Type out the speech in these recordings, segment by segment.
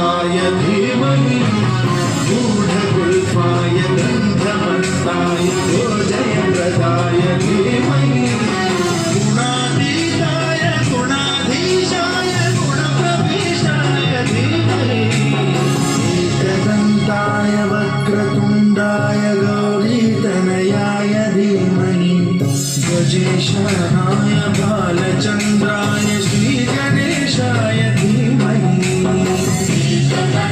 गीतगोत्राय धीमहि गूढगुल्फाय गन्धमस्ताय भोजयप्रदाय धीमहि। गुणातीताय गुणाधीशाय गुणप्रविष्टाय धीमहि। एकदन्ताय वक्रतुण्डाय, गौरीतनयाय धीमहि। गजेशानाय धीमहि। Nunca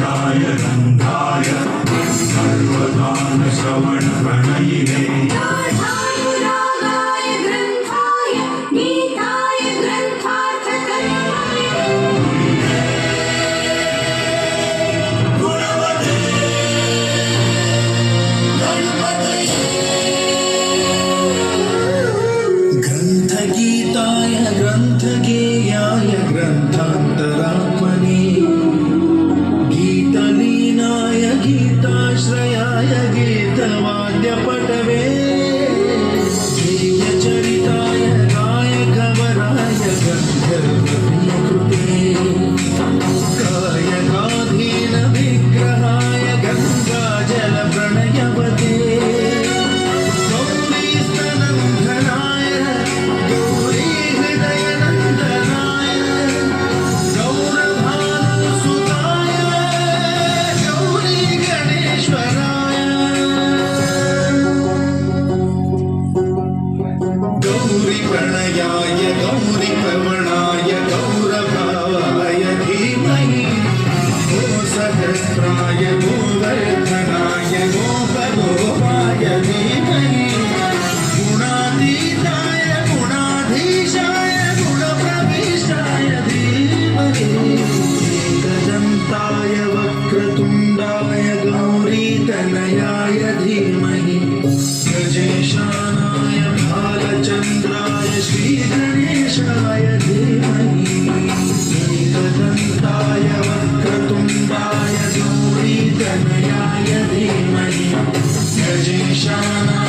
सर्वराजाय गन्धाय सर्वदानश्रवणप्रणयिने ग्रन्थगीताय ग्रन्थगेयाय வாத்தியப்பட்டவே Virgin